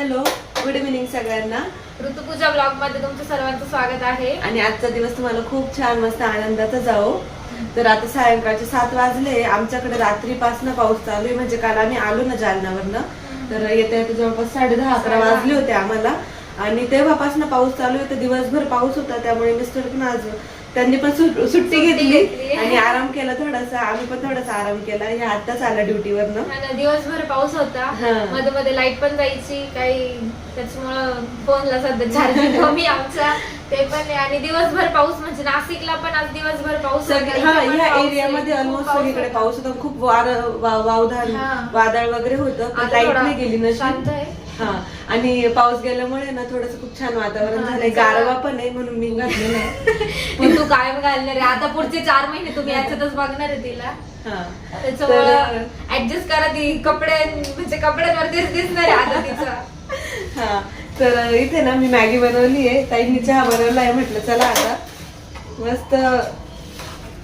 Hello good evening सगळ्यांना. ऋतुपूजा ब्लॉगमध्ये तुमचं सर्वांचं स्वागत आहे. आणि आजचा दिवस तुम्हाला खूप छान मस्त आनंदाचा जाओ तर आता सायंकाळचे सात वाजले. आमच्याकडे रात्रीपासून पाऊस चालू आहे. म्हणजे काल आम्ही आलो ना जालन्यावरनं तर येत्या येत्या जवळपास साडे दहा अकरा वाजले होते आम्हाला. आणि तेव्हापासून पाऊस चालू आहे. तर दिवसभर पाऊस होता. त्यामुळे मिस्टर पण आज त्यांनी पण सुट- सुट्टी घेतली. आणि आराम केला थोडासा आम्ही पण थोडासा आराम केला हे आत्ताच आला ड्युटीवरनं आणि दिवसभर पाऊस होता. मध्ये मध्ये लाइट पण जायची काही त्याच्यामुळं फोनला सध्या चार्जिंग कमी आमचा ते पण आहे. आणि दिवसभर पाऊस म्हणजे नाशिकला पण आज दिवसभर पाऊस हा आहे. एरियामध्ये ऑलमोस्ट सगळीकडे. पाऊस होता खूप वार वावधान. वादळ वगैरे होतं लाइट नाही गेली नशी शांत आहे. हा. आणि पाऊस गेल्यामुळे ना थोडस खूप छान वातावरण झालंय. गारवा पण आहे म्हणून मी घातलेलं आहे. पण तू कायम घालणार आहे? आता पुढचे चार महिने तुम्ही याच्यातच बघणार आहे तिला. हा. त्याच्यामुळं ऍडजस्ट करा ती. कपडे म्हणजे कपड्यांवरतीच दिसणार आहे आता तिचं. हा. तर इथे ना मी मॅगी बनवली आहे. ताईंनी चहा बनवला आहे. म्हटलं चला आता. मस्त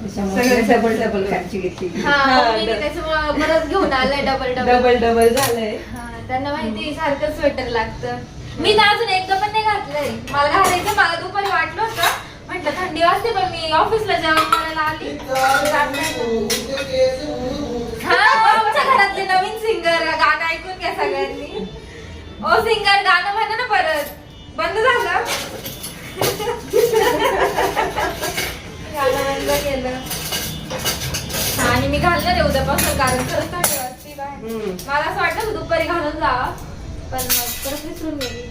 सगळं डबल डबल खायची घेतली हा हा, मम्मीने त्याच्यामुळं घेऊन आलंय डबल डबल. डबल डबल झालंय. हा, त्यांना माहिती सारखं स्वेटर लागतं. मी तर अजून एकदा पण नाही घातलंय. मला घालायचं मला दुपारी वाटलं होतं. म्हटलं थंडी वाजते पण मी ऑफिसला जेवण करायला आली. हा आमच्या घरातले नवीन सिंगर गाणं ऐकून घ्या सगळ्यांनी. ओ सिंगर गाणं म्हणा ना परत. बंद झालं. गाणं बंद केलं. हा, आणि मी घालणार आहे उद्यापासून कारण खरंच थंडी वाजते. मला असं वाटलं दुपारी घालून जावा पण मग परत विसरून गेली.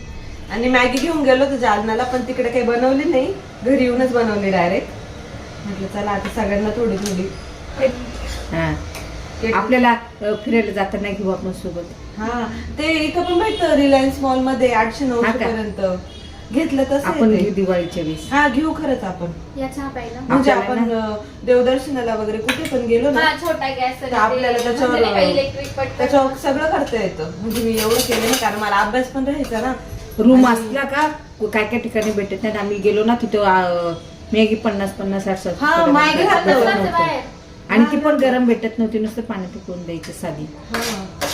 आणि मॅगी घेऊन गेलो होतो जालन्याला पण तिकडे काही बनवली नाही. घरी येऊनच बनवली डायरेक्ट म्हटलं चला आता सगळ्यांना थोडी थोडी. हा. आपल्याला फिरायला जाताना घेऊ आपण सोबत. हा ते इथं पण भेटतं रिलायन्स मॉलमध्ये आठशे नऊशे? पर्यंत. घेतलं तसं आपण घेऊ. दिवाळीच्या वेळेस. हा घेऊ खरंच आपण. म्हणजे आपल्याला आपण अं, देवदर्शनाला वगैरे कुठे पण गेलो ना हा छोटा गॅस तर आपल्याला त्याच्यावर इलेक्ट्रिक पटकन त्याच्यावर सगळं करता येतं. म्हणजे मी एवढं केलं ना कारण मला अभ्यास पण राहायचा ना. रूम आणि- असला का काय काय ठिकाणी भेटत नाही. आम्ही गेलो ना तिथं अ, मॅगी पन्नास पन्नास साठ साठ हा, रुपयाला मॅगी नव्हतं. बाहेर. आणि ती पण गरम भेटत नव्हती नुसतं पाणी पिकवून द्यायची साधी. हा.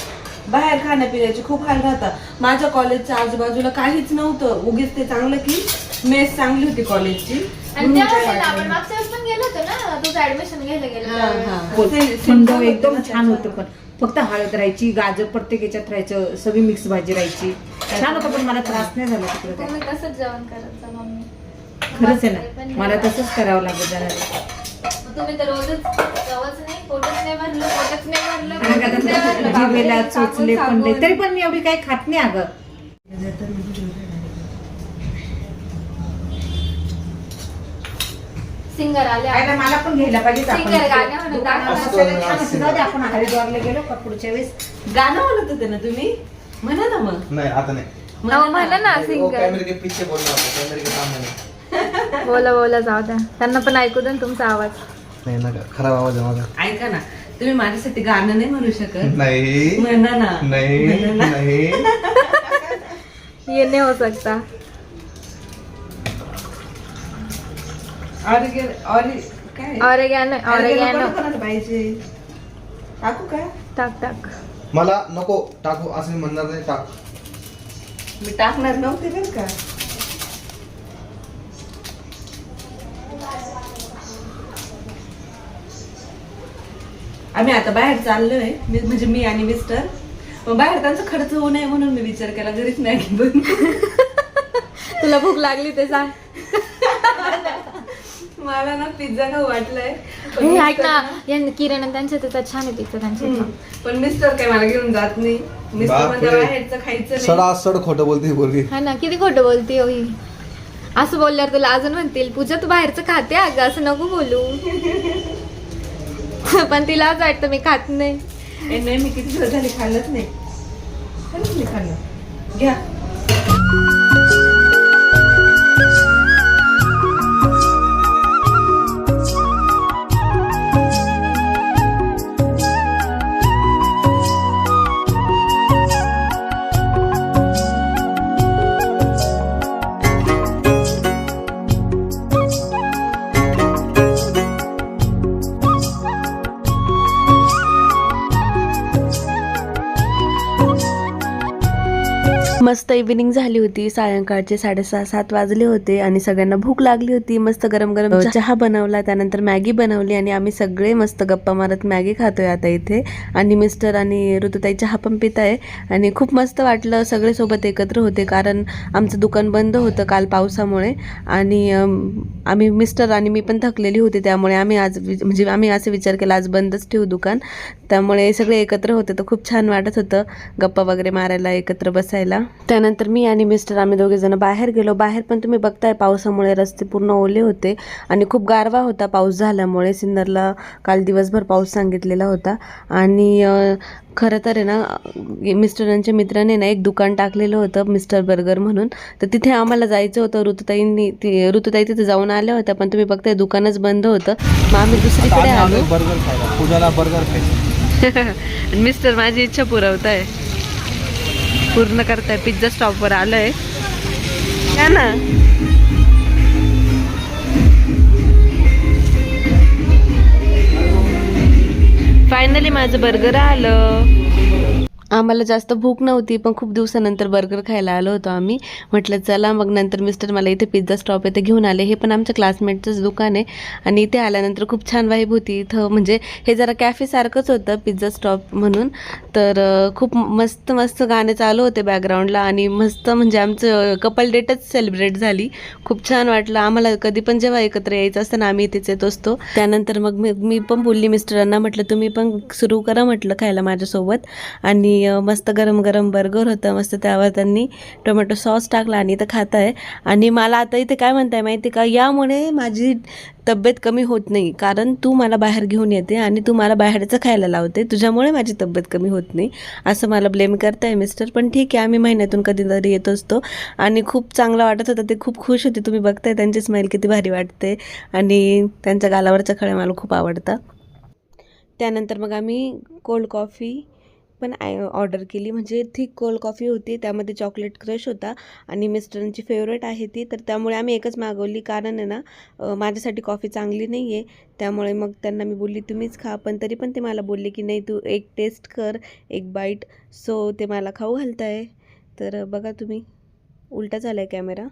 बाहेर खाण्यापिण्याचे खूप हाल राहतात. माझ्या कॉलेजच्या आजूबाजूला काहीच नव्हतं. उगीच ते चांगलं की मेस चांगली होती कॉलेजची आणि आपण. मागच्या वेळेस पण गेलो होतो ना? तुझं ऍडमिशन घ्यायला गेलो हा. हा. एकदम छान. होतं पण. फक्त हळद राहायची गाजर प्रत्येक याच्यात राहायचं सगळी मिक्स भाजी राहायची. छान होतं पण मला त्रास नाही झाला तिकडे काय. तुम्ही जेवण करायचं मम्मी. खरंच आहे ना. मला तसंच करावं लागत जाणार तुम्ही तर रोजच जेवच नाही पोटच नाही भरलं पोटच नाही भरलं आणि आता पोटच नाही भरलं. बापरे, जिभेला सांगून चोचले पण. तरी मी एवढी काही खात नाही अगं. सिंगर आले आयला मला पण घ्यायला पाहिजे सिंगर गाणं म्हणत दाखवा. आपण हरिद्वारला गेलो का पुढच्या वेळेस? गाणं म्हणत होते ना तुम्ही? म्हणा ना मग. नहीं आता नहीं. अहो, म्हणा ना वो सिंगर. कैमरे के पीछे बोलना होता है कैमरे के सामने. नहीं बोला बोला जाऊ द्या. त्यांना पण ऐकू ना तुमचा आवाज. नहीं ना खराब आवाज है माझा. ऐका ना तुम्ही माझ्यासाठी गाणं नाही म्हणू शकत. नहीं. म्हणा ना. नहीं. म्हणा ना. नहीं. ये नहीं हो सकता ऑरिगेन ऑरि काय? ऑरेगॅनो ऑरिगेनो ऑरेगॅनो कोणाला कोणाला पाहिजे? टाकू का? टाक टाक. मला नको टाकू असं मी म्हणणार नाही टाक. मी टाकणार नव्हते बरं का. आम्ही आता बाहेर चाललोय मी- म्हणजे मी आणि मिस्टर. मग बाहेर त्यांचा खर्च होऊ नये म्हणून मी विचार केला घरीच मॅगी बन तुला भूक लागली ते सांग. मला ना पिझ्झा खाऊ वाटलाय हे ऐक ना या किरण आणि त्यांच्या त्याच्यात छान आहे पिक्चर त्यांच्या. पण मिस्टर काय मला घेऊन जात नाही. मिस्टर बापरे. म्हणजे बाहेरचं खायचं नाही. सडा सड खोटं बोलते बोलगी हा ना किती खोटं बोलते हो ही. असं बोलल्यावर तुला अजून म्हणतील पूजा तू बाहेरचं खाते अगं असं नको बोलू. पण तिला असं वाटतं मी खात नाही. नाही मी किती दिवस झाले खाल्लंच नाही. नाही खाल्लं. घ्या. इव्हिनिंग झाली होती. सायंकाळचे साडेसहा सात वाजले होते आणि सगळ्यांना भूक लागली होती. मस्त गरम गरम चहा बनवला. त्यानंतर मॅगी बनवली आणि आम्ही सगळे मस्त गप्पा मारत मॅगी खातोय आता इथे. आणि मिस्टर आणि ऋतुताई चहा पण पित आहे आणि खूप मस्त वाटलं सगळे सोबत एकत्र होते कारण आमचं दुकान बंद होतं काल पावसामुळे. आणि आम्ही मिस्टर आणि मी पण थकलेली होती त्यामुळे आम्ही आज म्हणजे आम्ही असं विचार केला आज बंदच ठेवू दुकान. त्यामुळे सगळे एकत्र होते तर खूप छान वाटत होतं गप्पा वगैरे मारायला एकत्र बसायला. त्यानंतर मी आणि मिस्टर आम्ही दोघे जण बाहेर गेलो. बाहेर पण तुम्ही बघताय पावसामुळे रस्ते पूर्ण ओले होते आणि खूप गारवा होता पाऊस झाल्यामुळे. सिन्नरला काल दिवसभर पाऊस सांगितलेला होता. आणि खरं तर आहे ना मिस्टरांच्या मित्राने ना एक दुकान टाकलेलं होतं मिस्टर बर्गर म्हणून. तर तिथे आम्हाला जायचं होतं. ऋतुताईंनी ती ऋतुताई तिथे जाऊन आल्या होत्या पण तुम्ही बघताय दुकानच बंद होतं. मग आम्ही दुसरीकडे आलो. बर्गर बर्गर मिस्टर माझी इच्छा पुरवताय. पूर्ण करताय पिझ्झा स्टॉपवर आलंय. या ना. फायनली माझं बर्गर आलं. आम्हाला जास्त भूक नव्हती पण खूप दिवसानंतर बर्गर खायला आलो होतो आम्ही. म्हटलं चला मग नंतर मिस्टर मला इथे पिझ्झा स्टॉप येथे घेऊन आले. हे पण आमच्या क्लासमेटचंच दुकान आहे. आणि इथे आल्यानंतर खूप छान वाईब होती. इथं म्हणजे हे जरा कॅफेसारखंच होतं पिझ्झा स्टॉप म्हणून. तर खूप मस्त मस्त गाणे चालू होते बॅकग्राऊंडला आणि मस्त म्हणजे आमचं कपल डेटच सेलिब्रेट झाली. खूप छान वाटलं. आम्हाला कधी पण जेव्हा एकत्र यायचं असतं ना आम्ही इथेच येत असतो. त्यानंतर मग मी मी पण बोलली मिस्टरांना म्हटलं तुम्ही पण सुरू करा म्हटलं खायला माझ्यासोबत. आणि मस्त गरम गरम बर्गर होतं मस्त त्यावर त्यांनी टोमॅटो सॉस टाकला आणि इथं खात आहे आणि मला आता इथे काय म्हणताय माहिती का? यामुळे माझी तब्येत कमी होत नाही. कारण तू मला बाहेर घेऊन येते आणि तू मला बाहेरचं खायला लावते. तुझ्यामुळे माझी तब्येत कमी होत नाही. असं मला ब्लेम करताय मिस्टर पण ठीक आहे आम्ही महिन्यातून कधीतरी येत असतो. आणि खूप चांगलं वाटत होतं. ते खूप खुश होते. तुम्ही बघताय त्यांची स्माईल किती भारी वाटते. आणि त्यांच्या गालावरचा खळे मला खूप आवडतं त्यानंतर मग आम्ही कोल्ड कॉफी पण ऑर्डर केली. म्हणजे थिक कोल्ड कॉफी होती त्यामध्ये चॉकलेट क्रश होता आणि मिस्टरांची फेवरेट आहे ती. तर त्यामुळे आम्ही एकच मागवली. कारण आहे ना माझ्यासाठी कॉफी चांगली नाही आहे त्यामुळे मग त्यांना मी बोलली तुम्हीच खा. पण तरी पण ते मला बोलले की नाही तू एक टेस्ट कर एक बाईट. सो ते मला खाऊ घालताय. तर बघा तुम्ही. उलटा झाला आहे कॅमेरा.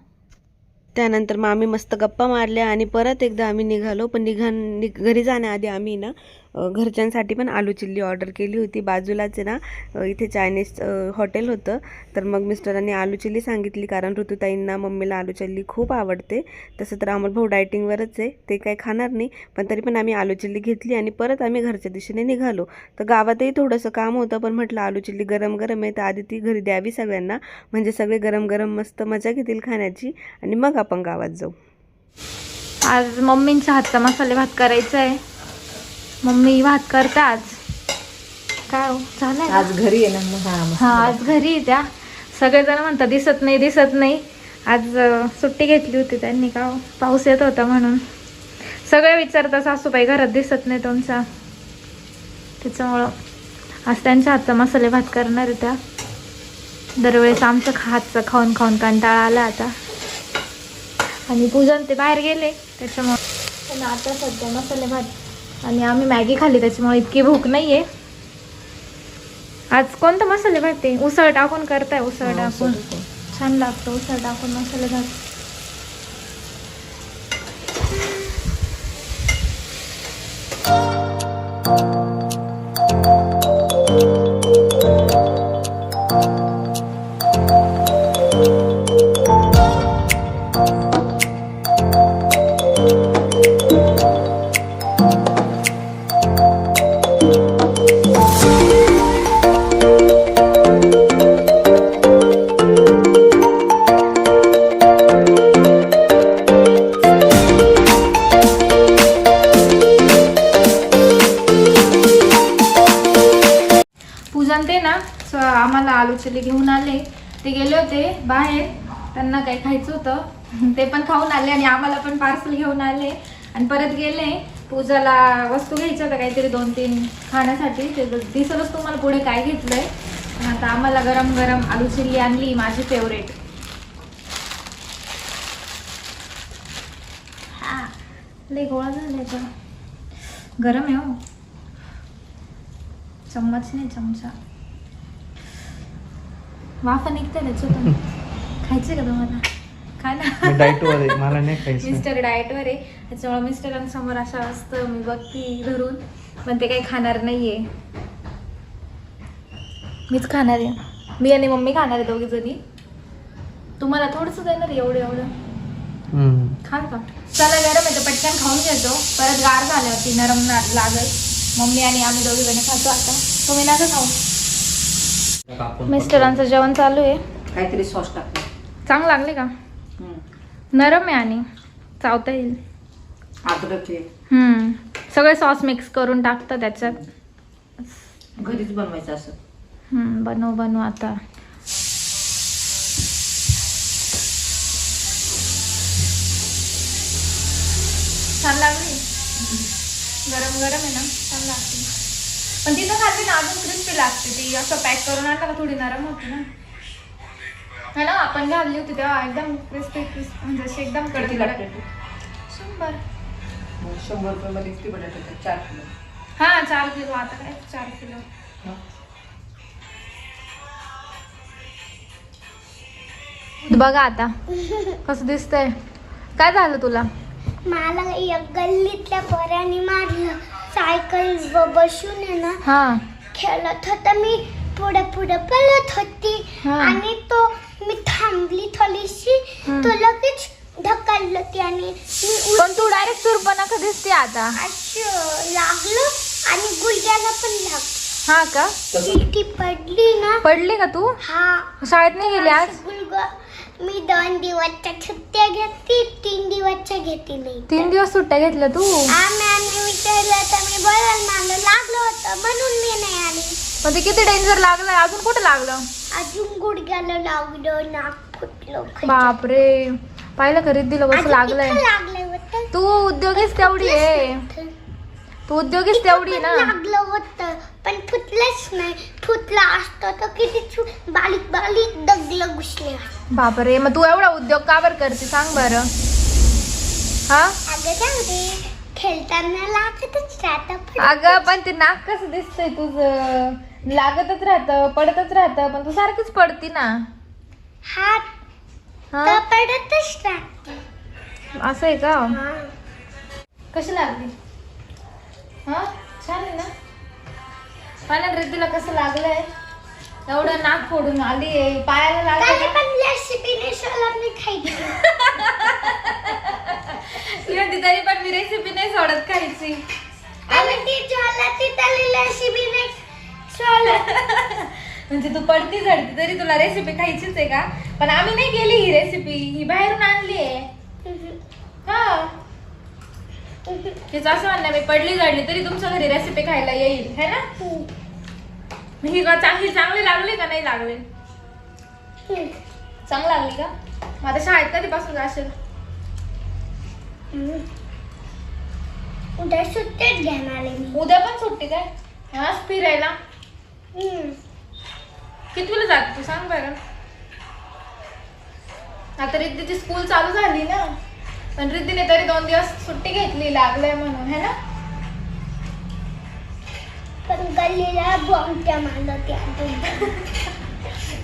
त्यानंतर मग आम्ही मस्त गप्पा मारल्या आणि परत एकदा आम्ही निघालो. पण निघा निघ घरी जाण्याआधी आम्ही ना घरच्यांसाठी पण आलू चिल्ली ऑर्डर केली होती. बाजूलाच आहे ना इथे चायनीज हॉटेल होतं. तर मग मिस्टरांनी आलू चिल्ली सांगितली कारण ऋतुताईंना मम्मीला आलू चिल्ली खूप आवडते. तसं तर आम्हाला भाऊ डायटिंगवरच आहे ते काही खाणार नाही. पण तरी पण आम्ही आलू चिल्ली घेतली आणि परत आम्ही घरच्या दिशेने निघालो. तर गावातही थोडंसं काम होतं पण म्हटलं आलू चिल्ली गरम गरम आहे तर आधी ती घरी द्यावी सगळ्यांना. म्हणजे सगळे गरम गरम मस्त मजा घेतील खाण्याची. आणि मग आपण गावात जाऊ. आज मम्मींच्या हातचा मसाले भात करायचा आहे मम्मी भात करता आज. काय हो? झालंय का? आज घरी आहे ना मग हा. हा आज घरी त्या. सगळेजण म्हणतात दिसत नाही दिसत नाही. आज सुट्टी घेतली होती त्यांनी का हो? पाऊस येत होता म्हणून. सगळे विचारतात सासूबाई घरात दिसत नाही तुमचा. त्याच्यामुळं आज त्यांच्या हातचा मसाले भात करणार आहे त्या. दरवेळेस आमचं हातचं खाऊन खाऊन कंटाळा आला आता. आणि पूजन ते बाहेर गेले त्याच्यामुळे. पण आता सध्या मसाले भात आणि आम्ही मॅगी खाल्ली त्याच्यामुळे इतकी भूक नाही आहे आज कोणता मसाले भात आहे उसळ टाकून करताय उसळ टाकून. छान लागतो उसळ टाकून मसाले भात पूजन पार्सली घेऊन आले. ते गेले होते बाहेर. त्यांना काही खायचं होतं. ते पण खाऊन आले आणि आम्हाला पण पार्सल घेऊन आले. आणि परत गेले. पूजाला वस्तू घ्यायच्या होत्या काहीतरी दोन तीन खाण्यासाठी. ते दिसतच तुम्हाला पुढे काय घेतलंय? आता आम्हाला गरम गरम आलू चिल्ली आणली माझी फेवरेट हा लय गोळा झालाय गरम आहे हो. चम्मच नाही चमचा. वाफा निघते त्याच्यातून खायचे का तुम्हाला? खा ना. मी डाईटवर आहे मला नाही खायचं. मिस्टर डाएटवर आहे. त्याच्यामुळे मिस्टरांसमोर असं असतं मी बघते धरून पण ते काही खाणार नाहीये. मीच खाणार आहे. मी आणि मम्मी खाणार आहे दोघी जणी. तुम्हाला थोडंसं देणार एवढं एवढं. खाल का? चला गरम आहे तर पटकन खाऊन घेतो. परत गार झाल्यावरती नरम ना लागल. मम्मी आणि आम्ही दोघी जणी खातो आता. तुम्ही नका खाऊ. मिस्टरांचं जेवण चालू आहे. काहीतरी सॉस टाकलं चांग लागले का? नरम आहे आणि चावता येईल. अद्रक आहे हम्म. सगळे सॉस मिक्स करून टाकतं त्याच्यात. घरीच बनवायचं असं. हम्म, बनव बनव आता. छान लागली? गरम गरम आहे ना? छान लागते पण तिथं खाल्ली ना अजून क्रिस्पी लागते ती. असं पॅक करून आणलं का थोडी नरम होती ना. है ना आपण घालली होती तेव्हा एकदम क्रिस्पी क्रिस्पी म्हणजे अशी एकदम किती कडक लागते. ते? शंभर. शंभर रुपयामध्ये किती बटाटे होतात? चार किलो. हा चार किलो. आता काय? चार किलो. हा. बघा आता. कसं दिसतंय. काय झालं तुला? मला एक गल्लीतल्या पोराने मारलं. सायकल व बसून आहे ना हा. खेळत होता. मी पुढे पुढे पळत होती. आणि तो मी थांबली थोडीशी. तो लगेच ढकललं मी उ- पण तू डायरेक्ट सुरपणा का दिसते आता? असं लागलं आणि गुडघ्याला पण लागलं. हा का? ती ती पडली ना. पडली का तू? हा. शाळेत नाही गेली आज? गुडघ मी दोन दिवसच्या सुट्ट्या घेतली तीन दिवसच्या घेतली नाही तीन दिवस सुट्ट्या घेतल्या तू? आम्ही विचारलं तर मी बोलायला मला लागलं होतं म्हणून मी नाही आली. पण ते किती डेंजर लागलं? अजून कुठे लागलं? अजून गुडघ्याला लागलं नाक फुटलं बापरे. पाहिलं खरीद दिलं कसं लागलंय? तिथं लागलं होतं. तू उद्योगीच तेवढी आहे. तू उद्योगीच तेवढी ना. लागलं होतं पण फुटलंच नाही. फुटलं असतं तर किती बारीक बारीक दगलं घुसले. बापरे मग तू एवढा उद्योग का बरं करते? सांग बरं. हा? अगं खेळताना लागतच राहतं पण अगं पण ते नाक कसं दिसतंय तुझं? लागतच राहतं पडतच राहतं पण तू सारखीच पडती ना. हा पडतच राहतं. असं आहे का? हा. कशी लागली? हा? छान आहे ना? पाण्यात रिद्धीला कसं लागलंय? एवढं नाक फोडून आली आहे पायाला लागलं खायची. तरी पण मी रेसिपी नाही सोडत खायची. म्हणजे तू पडती झडती तरी तुला रेसिपी खायचीच आहे का? पण आम्ही नाही केली ही रेसिपी ही बाहेरून आणली आहे. हा. तिचं असं म्हणणं मी पडली झडली तरी तुमच्या घरी रेसिपी खायला येईल है ना? मग ही का चांगली चांगली लागली का नाही लागली? चांगली लागली का? मग आता शाळेत कधीपासून जाशील? उद्या सुट्टीच घेणार आहे मी. उद्या पण सुट्टी काय? आज फिरायला? हम्म. कितवीला जाते तू? सांग बरं. आता रिद्धीची स्कूल चालू झाली ना. पण रिद्धीने तरी दोन दिवस सुट्टी घेतली लागलंय म्हणून है ना? पण गल्लीला बॉम्बच्या मारलं.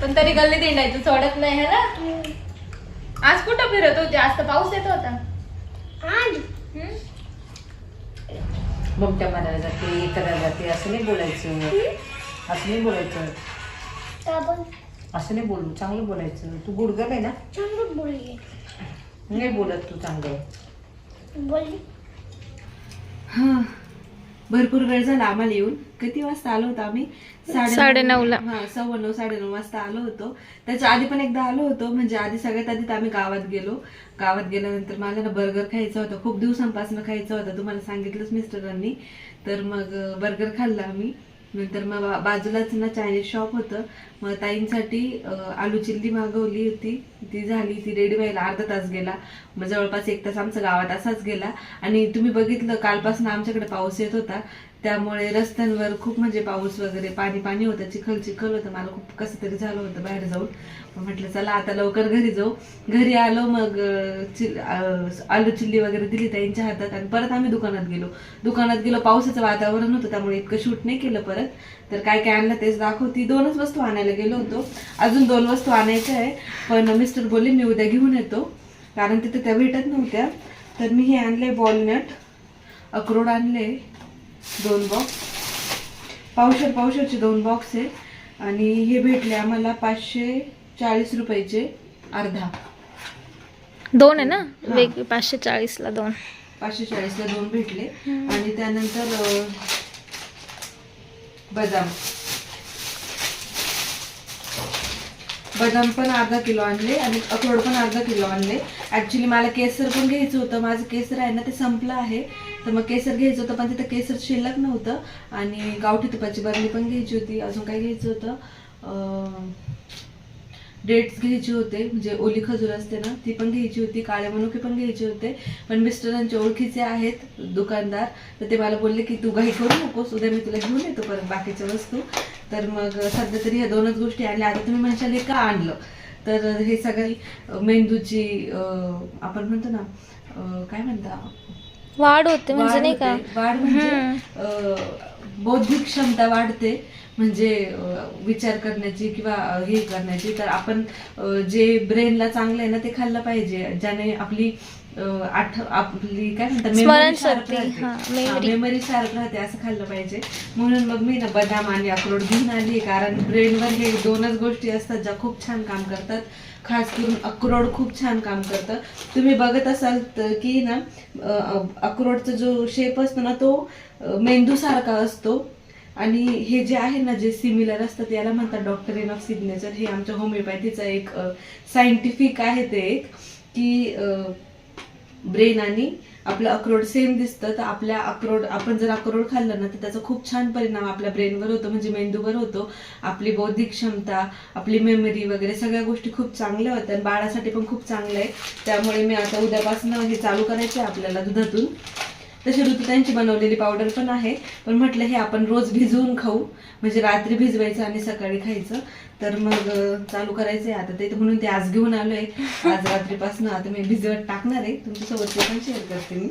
पण तरी गल्ली दिंडायचं सोडत नाही है ना. आज कुठं फिरत होती? आज तर पाऊस येत होता. हम्म? ममत्या मारायला जाते हे करायला जाते असं नाही बोलायचं. असं नाही बोलायचं. तर पण असं नाही बोलू चांगलं बोलायचं. तू गुडगल आहे ना? चांगलं बोलली. नाही बोलत तू चांगलं. बोलली. हा. भरपूर वेळ झाला आम्हाला येऊन. किती वाजता आलो होतो आम्ही? साडेनऊला. हा सव्वा नऊ साडेनऊ वाजता आलो होतो. त्याच्या आधी पण एकदा आलो होतो. म्हणजे आधी सगळ्यात आधी तर आम्ही गावात गेलो. गावात गेल्यानंतर मला ना बर्गर खायचा होता. खूप दिवसांपासून खायचा होता. तुम्हाला सांगितलंच मिस्टरांनी. तर मग बर्गर खाल्ला आम्ही. नंतर मग बाजूलाच ना चायनीज शॉप होतं. मग ताईंसाठी आलू चिल्ली मागवली होती. ती झाली ती रेडी व्हायला अर्धा तास गेला. मग जवळपास एक तास आमचा गावात असाच गेला. आणि तुम्ही बघितलं कालपासून आमच्याकडे पाऊस येत होता. त्यामुळे रस्त्यांवर खूप म्हणजे पाऊस वगैरे पाणी पाणी होतं चिखल चिखल होतं. मला खूप कसं तरी झालं होतं बाहेर जाऊन. म्हटलं चला आता लवकर घरी जाऊ. घरी आलो मग चिल आलू चिल्ली वगैरे दिली त्यांच्या हातात आणि परत आम्ही दुकानात गेलो. दुकानात गेलो पावसाचं वातावरण होतं त्यामुळे इतकं शूट नाही केलं परत. तर काय काय आणलं तेच दाखवती. दोनच वस्तू आणायला गेलो होतो. अजून दोन वस्तू आणायच्या आहे. पण मिस्टर बोलले मी उद्या घेऊन येतो. कारण तिथे त्या भेटत नव्हत्या. तर मी हे आणले वॉलनट. अक्रोड आणले. दोन बॉक्स पावशर पावशरचे दोन बॉक्स आहे. आणि हे भेटले आम्हाला पाचशे चाळीस रुपयाचे अर्धा. दोन आहे ना? वेग पाचशे चाळीसला दोन. पाचशे चाळीसला दोन भेटले. आणि त्यानंतर अं, बदाम. बदाम पण अर्धा किलो आणले आणि अक्रोड पण अर्धा किलो आणले. ऍक्च्युली मला केसर पण घ्यायचं होतं. माझं केसर आहे ना ते संपलं आहे. तर मग केसर घ्यायचं होतं पण तिथं केसर शिल्लक नव्हतं. आणि गावठी तुपाची बरणी पण घ्यायची होती. अजून काय घ्यायचं होतं? डेट्स घ्यायचे होते. म्हणजे ओली खजूर असते ना ती पण घ्यायची होती. काळे मनुके पण घ्यायचे होते. पण मिस्टरांचे ओळखीचे आहेत दुकानदार. तर ते मला बोलले की तू काही करू नकोस. उद्या मी तुला घेऊन येतो परत बाकीच्या वस्तू. तर मग सध्या तरी ह्या दोनच गोष्टी आणल्या. आता तुम्ही म्हणशाल हे का आणलं? तर हे सगळी मेंदूची आपण म्हणतो ना काय म्हणता? वाढ होते म्हणजे नाही का. वाढ म्हणजे बौद्धिक क्षमता वाढते. म्हणजे विचार करण्याची किंवा हे करण्याची. तर आपण जे ब्रेनला चांगलं आहे ना ते खाल्लं पाहिजे. ज्याने आपली आठ आपली काय म्हणतात हा. मेमरी शार्प राहते असं खाल्लं पाहिजे. म्हणून मग मी ना बदाम आणि अक्रोड घेऊन आली कारण ब्रेनवर हे दोनच गोष्टी असतात ज्या खूप छान काम करतात. खास करून अक्रोड खूप छान काम करतं. तुम्ही बघत असाल तर की ना अक्रोडचा जो शेप असतो ना तो मेंदूसारखा असतो. आणि हे जे आहे ना जे सिमिलर असतात याला म्हणतात डॉक्टर इन ऑफ सिग्नेचर हे आमच्या होमिओपॅथीचं एक सायंटिफिक आहे ते एक की ब्रेन आणि आपलं अक्रोड सेम दिसतं. तर आपल्या अक्रोड आपण जर अक्रोड खाल्लं ना तर त्याचा खूप छान परिणाम आपल्या ब्रेनवर होतो म्हणजे मेंदूवर होतो. आपली बौद्धिक क्षमता आपली मेमरी वगैरे सगळ्या गोष्टी खूप चांगल्या होत्या आणि बाळासाठी पण खूप चांगलं आहे. त्यामुळे मी आता उद्यापासून हे चालू करायचं आहे आपल्याला दुधातून. तशी ऋतुतांची बनवलेली पावडर पण आहे. पण म्हटलं हे आपण रोज भिजवून खाऊ. म्हणजे रात्री भिजवायचं आणि सकाळी खायचं. तर मग चालू चालू करायचंय. आता ते तर म्हणून ते आज घेऊन आलोय. आज रात्रीपासून आता मी भिजवत टाकणार आहे. तुमच्यासोबत ते पण शेअर करते मी.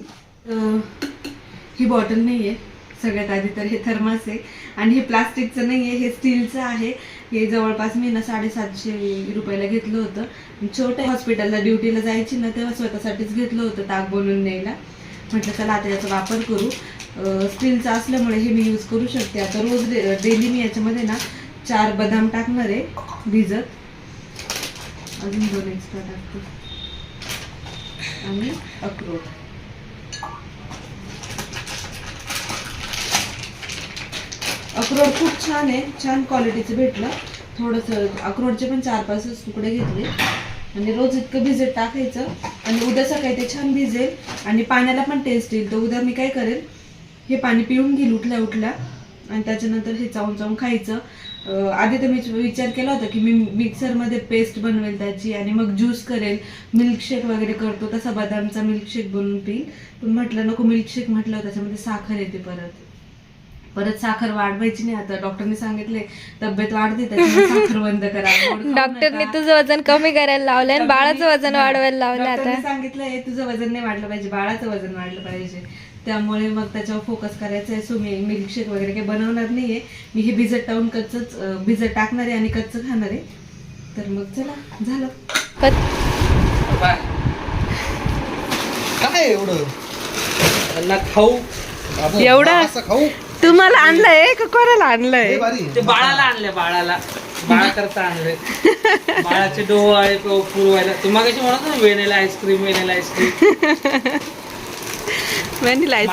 ही बॉटल नाही आहे सगळ्यात आधी तर हे थर्मास आहे. आणि हे प्लास्टिकचं नाही आहे हे स्टीलचं आहे. हे जवळपास मी ना साडेसातशे रुपयाला घेतलं होतं. छोट्या हॉस्पिटलला ड्युटीला जायची ना तेव्हा स्वतःसाठीच घेतलं होतं ताक बनवून न्यायला. म्हटलं चला आता याचा वापर करू. स्टीलचा असल्यामुळे हे मी यूज करू शकते. आता रोज डेली मी याच्यामध्ये ना चार बदाम टाकणार आहे भिजत. अजून दोन एक्स्ट्रा टाकतो. आणि अक्रोड. अक्रोड खूप छान आहे. छान क्वालिटीचं भेटलं. थोडंसं अक्रोडचे पण चार पाच तुकडे घेतले. आणि रोज इतकं भिजत टाकायचं. आणि उद्या सकाळी ते छान भिजेल. आणि पाण्याला पण टेस्ट येईल. तर उद्या मी काय करेल हे पाणी पिऊन घेईल उठल्या उठल्या. आणि त्याच्यानंतर हे चावून चावून खायचं. आधी तर मी विचार केला होता की मी मिक्सरमध्ये पेस्ट बनवेल त्याची आणि मग ज्यूस करेल. मिल्कशेक वगैरे करतो. तसा बदामचा मिल्कशेक बनवून पिईल. पण म्हटलं नको मिल्कशेक म्हटलं त्याच्यामध्ये साखर येते परत. परत साखर वाढवायची नाही. आता डॉक्टरने सांगितले तब्येत वाढते त्याच्यामुळे साखर बंद करा. डॉक्टरने. तुझं वजन कमी करायला लावलंय आणि बाळाचं वजन वाढवायला लावलं आता. सांगितलंय तुझं वजन नाही वाढलं पाहिजे बाळाचं वजन वाढलं पाहिजे. त्यामुळे मग त्याच्यावर फोकस करायचा आहे सो मी मिल्कशेक वगैरे काही बनवणार नाहीये. मी हे भिजत टाकून कच्चच भिजत टाकणार आहे आणि कच्च खाणार आहे. तर मग चला झालं. काय? एवढं? खाऊ. एवढं? असं खाऊ. तुम्हाला आणलंय का कोणाला आणलंय? ते बाळाला आणले बाळाला. बाळा करता आणले बाळाचे डोळे पुरवायला तुम्हाला कशी म्हणत ना वेणेला आईस्क्रीम वेणेला आईस्क्रीम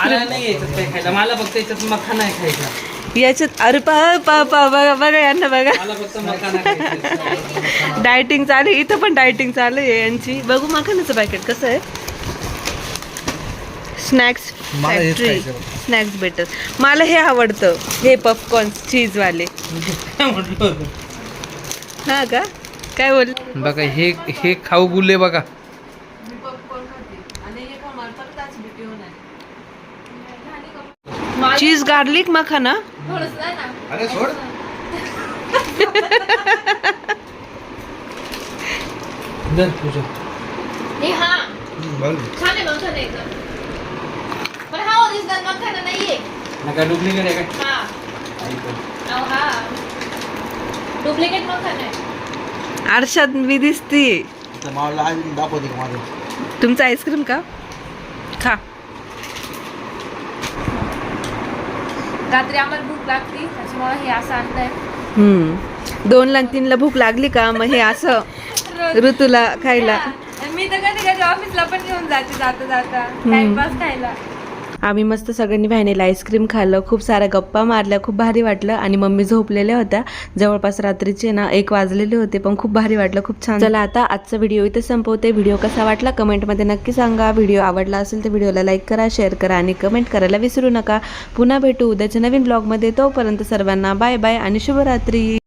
मला नाही याच्यात काही खायला. मला फक्त याच्यात मखाना आहे खायचा. याच्यात अरे पा पा पा बघा बघा यांना बघा. मला फक्त मखाना खायचा. डायटिंग चालू आहे. इथं पण डायटिंग चालू आहे यांची. बघू मखानाचं पॅकेट कसं आहे. स्नॅक्स मला हेच फॅक्टरी खायचं. स्नॅक्स बेटर मला हे आवडतं हे पॉपकॉर्न चीजवाले हा का? काय बोल बघा हे हे खाऊ गुल्ले बघा. हे चीज गार्लिक मखाना? अरे धर तुझं बघ नका डुप्लिकेट आहे काय डुप्लिकेट मखाना आहे. आरशात मी दिसती. इथं मावळला आज दाखवते का माझं? तुमचं आईस्क्रीम का? खा. रात्री आम्हाला भूक लागती त्याच्यामुळे हे असं आणलंय. हम्म. दोनला आणि तीनला भूक लागली का? मग हे असं ऋतूला खायला. मी तर कधी कधी ऑफिसला पण घेऊन जाते जाता जाता टाइमपास खायला. आम्ही मस्त सगळ्यांनी व्हॅनिला आईस्क्रीम खाल्लं खूप साऱ्या गप्पा मारल्या खूप भारी वाटलं. आणि मम्मी झोपलेल्या होत्या. जवळपास रात्रीचे ना एक वाजलेले होते पण खूप भारी वाटलं खूप छान. चला आता आजचा व्हिडिओ इथे संपवते. व्हिडिओ कसा वाटला कमेंटमध्ये नक्की सांगा. व्हिडिओ आवडला असेल तर व्हिडिओला लाईक करा शेअर करा आणि कमेंट करायला विसरू नका. पुन्हा भेटू उद्याच्या नवीन ब्लॉगमध्ये. तोपर्यंत सर्वांना बाय बाय आणि शुभरात्री.